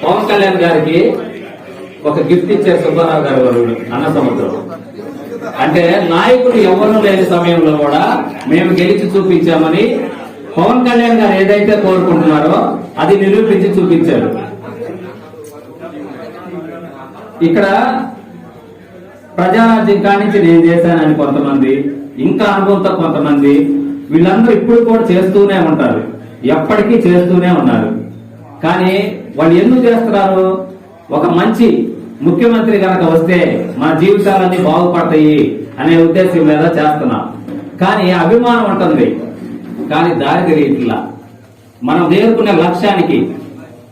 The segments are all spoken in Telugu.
పవన్ కళ్యాణ్ గారికి ఒక గిఫ్ట్ ఇచ్చారు సుబ్బారావు గారు వారు అన్న సముద్రం. అంటే నాయకుడు ఎవరు లేని సమయంలో కూడా మేము గెలిచి చూపించామని పవన్ కళ్యాణ్ గారు ఏదైతే కోరుకుంటున్నారో అది నిరూపించి చూపించారు. ఇక్కడ ప్రజారాజ్యం కానించి నేను చేశానని కొంతమంది ఇంకా అనుభవంతో కొంతమంది వీళ్ళందరూ ఇప్పుడు కూడా చేస్తూనే ఉంటారు. ఎప్పటికీ చేస్తూనే ఉన్నారు. కానీ వాళ్ళు ఎందుకు చేస్తున్నారు? ఒక మంచి ముఖ్యమంత్రి కనుక వస్తే మన జీవితాలన్నీ బాగుపడతాయి అనే ఉద్దేశం మీద చేస్తున్నాం. కానీ అభిమానం ఉంటుంది? కానీ దారి తెలియట్లా మనం చేరుకునే లక్ష్యానికి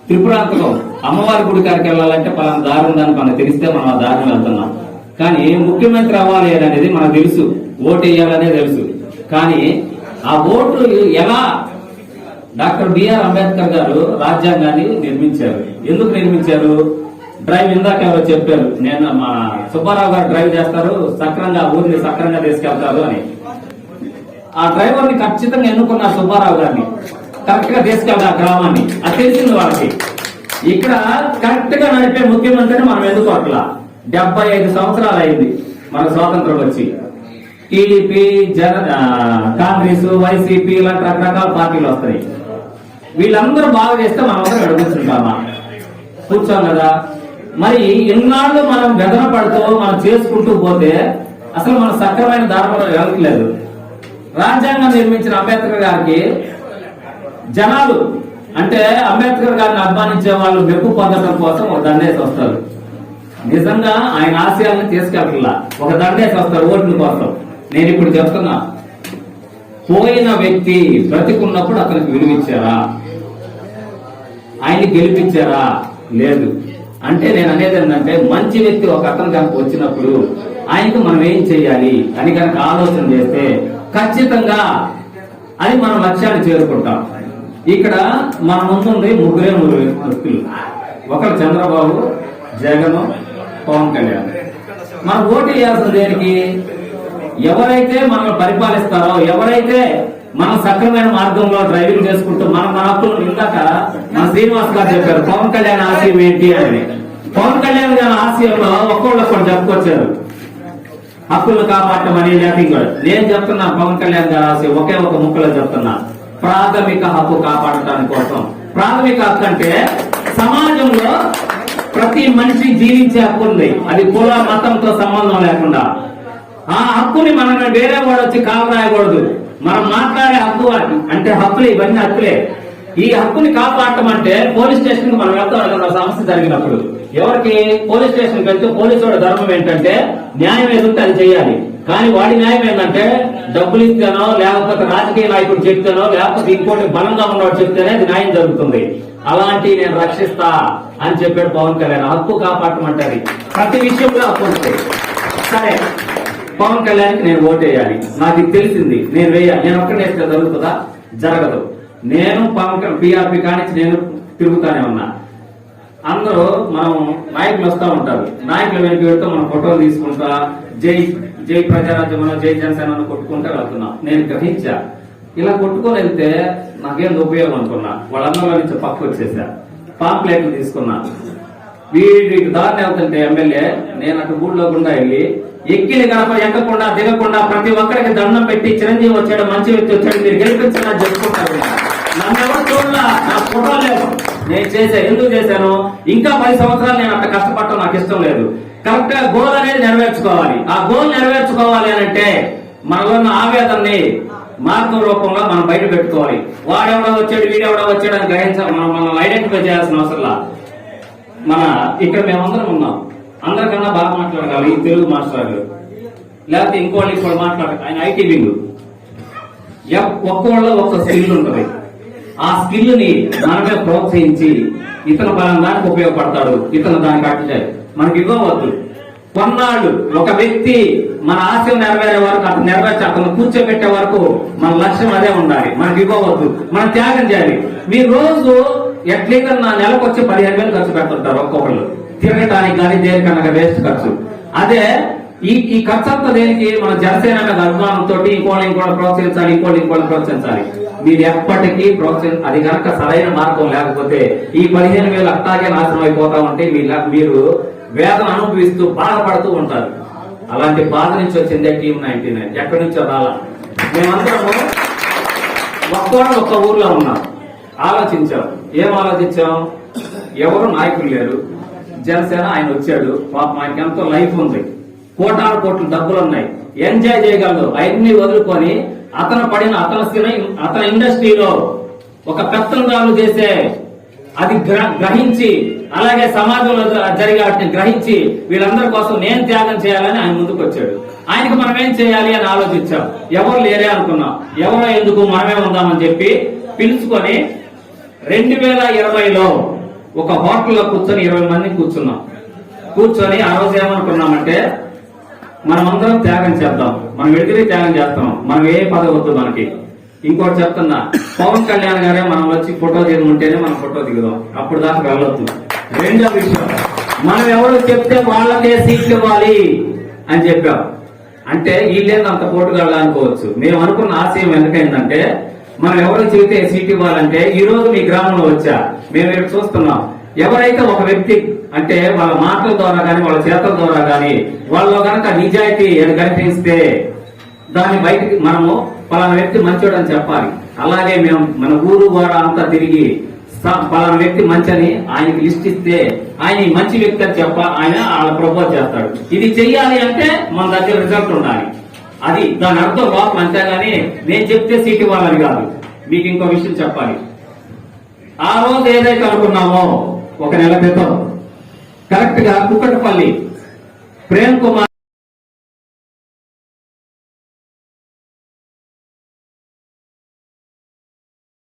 త్రిపురాంతకం అమ్మవారి గుడి కాడికి వెళ్ళాలంటే పలానా దారి ఉందని మనకు తెలిస్తే మనం ఆ దారిని వెళ్తున్నాం. కానీ ముఖ్యమంత్రి అవ్వాలి అనేది మనకు తెలుసు. ఓటు వేయాలనే తెలుసు. కానీ ఆ ఓటు ఎలా డాక్టర్ బిఆర్ అంబేద్కర్ గారు రాజ్యాంగాన్ని నిర్మించారు. ఎందుకు నిర్మించారు? డ్రైవ్ ఇందాక ఎవరో చెప్పారు నేను మా సుబ్బారావు గారు డ్రైవ్ చేస్తారు సక్రంగా ఊరిని సక్రంగా తీసుకెళ్తారు అని. ఆ డ్రైవర్ని ఖచ్చితంగా ఎన్నుకున్న సుబ్బారావు గారిని. కరెక్ట్గా తీసుకెళ్తా ఆ గ్రామాన్ని. అది తెలిసింది వాళ్ళకి. ఇక్కడ కరెక్ట్గా నడిపే ముఖ్యమంత్రిని మనం ఎన్నుకోవట్లా డెబ్బై ఐదు సంవత్సరాలు అయింది మన స్వాతంత్రం వచ్చి. టీడీపీ జన కాంగ్రెస్ వైసీపీ ఇలాంటి రకరకాల పార్టీలు వస్తాయి వీళ్ళందరూ బాగా చేస్తే మనం అందరం అడుగుతుంటామా కూర్చోం కదా. మరి ఎన్నాళ్ళు మనం బెదర పడుతూ మనం చేసుకుంటూ పోతే అసలు మన సక్రమైన దారిలో వెళ్ళట్లేదు రాజ్యాంగం నిర్మించిన అంబేద్కర్ గారికి జనాలు అంటే అంబేద్కర్ గారిని అభిమానించే వాళ్ళు మెప్పు పొందడం కోసం ఒక దండేసి వస్తారు. నిజంగా ఆయన ఆశయాలను తీసుకెళ్ళట్లా. ఒక దండేసి వస్తారు ఓట్ల కోసం. నేను ఇప్పుడు చెప్తున్నా. పోయిన వ్యక్తి బ్రతికున్నప్పుడు అతనికి విలువిచ్చారా? ఆయన్ని గెలిపించారా? లేదు. అంటే నేను అనేది ఏంటంటే మంచి వ్యక్తి ఒక అతను కనుక వచ్చినప్పుడు ఆయనకు మనం ఏం చేయాలి అని కనుక ఆలోచన చేస్తే ఖచ్చితంగా అది మన లక్ష్యాన్ని చేరుకుంటాం. ఇక్కడ మన ముందుంది ముగ్గురే ముగ్గురు వ్యక్తులు. ఒకరు చంద్రబాబు జగన్ పవన్ కళ్యాణ్. మనం ఓటు వేయాల్సిన దేనికి ఎవరైతే మనల్ని పరిపాలిస్తారో ఎవరైతే మనం సక్రమైన మార్గంలో డ్రైవింగ్ చేసుకుంటూ మన మన హక్కులు ఇందాక మన శ్రీనివాస్ గారు చెప్పారు పవన్ కళ్యాణ్ ఆశయం ఏంటి? అని. పవన్ కళ్యాణ్ గారి ఆశయంలో ఒక్కొక్కరు ఒకరు చెప్పుకొచ్చారు. హక్కులు కాపాడటం అని లేకపోతే కూడా. నేను చెప్తున్నా పవన్ కళ్యాణ్ గారి ఆశయం ఒకే ఒక ముక్కలో చెప్తున్నా. ప్రాథమిక హక్కు కాపాడటానికి కోసం. ప్రాథమిక హక్కు అంటే సమాజంలో ప్రతి మనిషి జీవించే హక్కు ఉంది. అది కుల మతంతో సంబంధం లేకుండా. ఆ హక్కుని మనం వేరే వాడు వచ్చి కావరాయకూడదు మనం మాట్లాడే హక్కు అంటే హక్కులు ఇవన్నీ హక్కులే. ఈ హక్కుని కాపాడటం అంటే పోలీస్ స్టేషన్కి మనం వెళ్తాం అనుకున్న సమస్య జరిగినప్పుడు. ఎవరికి పోలీస్ స్టేషన్కి వెళ్తే పోలీసు వాడి ధర్మం ఏంటంటే న్యాయం ఏదంటే అది చేయాలి. కానీ వాడి న్యాయం ఏంటంటే డబ్బులు ఇస్తేనో లేకపోతే రాజకీయ నాయకుడు చెప్తేనో లేకపోతే ఇంకోటి బలంగా ఉన్నవాడు చెప్తేనే అది న్యాయం జరుగుతుంది. అలాంటి నేను రక్షిస్తా అని చెప్పాడు పవన్ కళ్యాణ్. హక్కు కాపాడటం అంటే అది. ప్రతి విషయంలో హక్కు ఉంటుంది సరే. పవన్ కళ్యాణ్కి నేను ఓటేయాలి నాకు తెలిసింది. నేను వేయాలి. నేను ఒక్కడే జరుగుతుందా? జరగదు. నేను పవన్ కళ్యాణ్ పిఆర్పి కానించి నేను తిరుగుతానే ఉన్నా. అందరూ మనం నాయకులు వస్తా ఉంటారు. నాయకులు వెనక వెళ్తే మనం ఫోటోలు తీసుకుంటా జై జై ప్రజారాజ్యం జై జనసేన కొట్టుకుంటా వెళ్తున్నాం. నేను గ్రహించా. ఇలా కొట్టుకొని వెళ్తే నాకేం ఉపయోగం అనుకున్నా? వాళ్ళందరిలో నుంచి పక్క వచ్చేసా. పాంప్లెట్లు తీసుకున్నా. వీడికి దారిని వెళ్తుంటే ఎమ్మెల్యే నేను అటు ఊళ్ళో గుండా వెళ్ళి ఎక్కిలి గడప ఎక్కకుండా దిగకుండా ప్రతి ఒక్కరికి దండం పెట్టి చిరంజీవి వచ్చాడు మంచి వ్యక్తి వచ్చాడు మీరు గెలిపించాలని చెప్పుకుంటారు. నన్ను ఎవరు చూడలా? నా ఫోటో లేదు నేను చేశా ఎందుకు చేశాను? ఇంకా పది సంవత్సరాలు నేను అంత కష్టపడటం నాకు ఇష్టం లేదు. కరెక్ట్గా గోల్ అనేది నెరవేర్చుకోవాలి. ఆ గోల్ నెరవేర్చుకోవాలి అని అంటే మనలో ఉన్న ఆవేదనని మార్గం రూపంలో మనం బయట పెట్టుకోవాలి. వాడెవడో వచ్చాడు వీడెవడో వచ్చాడు అని గ్రహించాలి మనం మనం ఐడెంటిఫై చేయాల్సిన అవసరం మన ఇక్కడ మేమందరం ఉన్నాం. అందరికన్నా బాగా మాట్లాడగలం ఈ తెలుగు మాస్టర్లు లేకపోతే ఇంకోళ్ళు ఇంకోళ్ళు మాట్లాడ ఆయన ఐటీ వింగ్ ఒక్కోళ్ళ ఒక్క స్కిల్ ఉంటుంది. ఆ స్కిల్ని మనమే ప్రోత్సహించి ఇతను పలానా దానికి ఉపయోగపడతాడు ఇతను దానికి అట్టే మనకి ఇవ్వవద్దు. కొన్నాళ్ళు ఒక వ్యక్తి మన ఆశయం నెరవేరే వరకు అతను నెరవేర్చి అతను కూర్చోబెట్టే వరకు మన లక్ష్యం అదే ఉండాలి. మనకి ఇవ్వవద్దు. మనం త్యాగం చేయాలి. మీరు రోజు ఎట్లీగా నా నెలకు వచ్చి పదిహేను వేలు ఖర్చు పెడుతుంటారు ఒక్కొక్కళ్ళు. తిరగటానికి కానీ దేనికన్నా వేస్ట్ ఖర్చు. అదే ఈ ఈ ఖర్చు అంతా దేనికి? మన జనసేన మీద అభిమానంతో ఇంకోళ్ళు ఇంకోళ్ళు ప్రోత్సహించాలి ఇంకోళ్ళు ఇంకోళ్ళు ప్రోత్సహించాలి. మీరు ఎప్పటికీ ప్రోత్సహం అది కనుక సరైన మార్గం లేకపోతే ఈ పదిహేను వేలు అట్టాగే నాశనం అయిపోతా ఉంటే మీరు వేదన అనుభవిస్తూ బాధపడుతూ ఉంటారు. అలాంటి బాధ నుంచి వచ్చిందే టీం నైన్టీ నైన్. ఎక్కడి నుంచో రాలా? మేమందరము ఒక్కోడు ఒక్క ఊర్లో ఉన్నాం. ఆలోచించాం. ఏం ఆలోచించాం? ఎవరు నాయకులు లేరు. జనసేన ఆయన వచ్చాడు. పాపం ఆయనకి ఎంతో లైఫ్ ఉంది. కోటాను కోట్లు డబ్బులు ఉన్నాయి. ఎంజాయ్ చేయగలడు అవన్నీ వదులుకొని అతను పడిన అతని సినీ- అతని ఇండస్ట్రీలో ఒక పెత్తందారులు చేసే అది గ్రహించి అలాగే సమాజంలో జరిగే వాటిని గ్రహించి వీళ్ళందరి కోసం నేను త్యాగం చేయాలని ఆయన ముందుకు వచ్చాడు. ఆయనకు మనం ఏం చేయాలి అని ఆలోచించాం. ఎవరు లేరే అనుకున్నాం. ఎవరో ఎందుకు మనమే ఉందామని చెప్పి పిలుచుకొని రెండు వేల ఇరవైలో ఒక హోటల్లో కూర్చొని ఇరవై మంది కూర్చున్నాం. కూర్చొని ఆ రోజు ఏమనుకున్నామంటే మనమందరం త్యాగం చేద్దాం. మనం ఎడిగిరి త్యాగం చేస్తాం. మనం ఏ పదవి వద్దు మనకి. ఇంకోటి చెప్తున్నా పవన్ కళ్యాణ్ గారే మనం వచ్చి ఫోటో దిగుంటేనే మనం ఫోటో దిగుదాం. అప్పుడు దాకా వెళ్ళొద్దు. రెండో విషయం మనం ఎవరు చెప్తే వాళ్ళకే సీట్లు ఇవ్వాలి అని చెప్పాం. అంటే వీళ్ళేంది అంత వెళ్ళాలనుకోవచ్చు? అనుకోవచ్చు మేము అనుకున్న ఆశయం ఎందుకైందంటే మనం ఎవరు చెబితే సీట్ ఇవ్వాలంటే ఈ రోజు మీ గ్రామంలో వచ్చా. మేము ఇక్కడ చూస్తున్నాం. ఎవరైతే ఒక వ్యక్తి అంటే వాళ్ళ మాటల ద్వారా కానీ వాళ్ళ చేతల ద్వారా కానీ వాళ్ళు కనుక నిజాయితీ కనిపిస్తే దాన్ని బయటికి మనము పలానా వ్యక్తి మంచోడు అని చెప్పాలి. అలాగే మేము మన ఊరు వారా అంతా తిరిగి పలానా వ్యక్తి మంచని ఆయనకి లిస్ట్ ఇస్తే ఆయన మంచి వ్యక్తి అని చెప్ప ఆయన వాళ్ళ ప్రపోజ్ చేస్తాడు. ఇది చెయ్యాలి అంటే మన దగ్గర రిజల్ట్ ఉండాలి. అది దాని అర్థం లోపల అంతేగాని నేను చెప్తే సీట్ ఇవ్వాలని కాదు. మీకు ఇంకో విషయం చెప్పాలి. ఆ రోజు ఏదైతే అనుకున్నామో ఒక నెల క్రితం కరెక్ట్గా కుక్కటపల్లి ప్రేమ్ కుమార్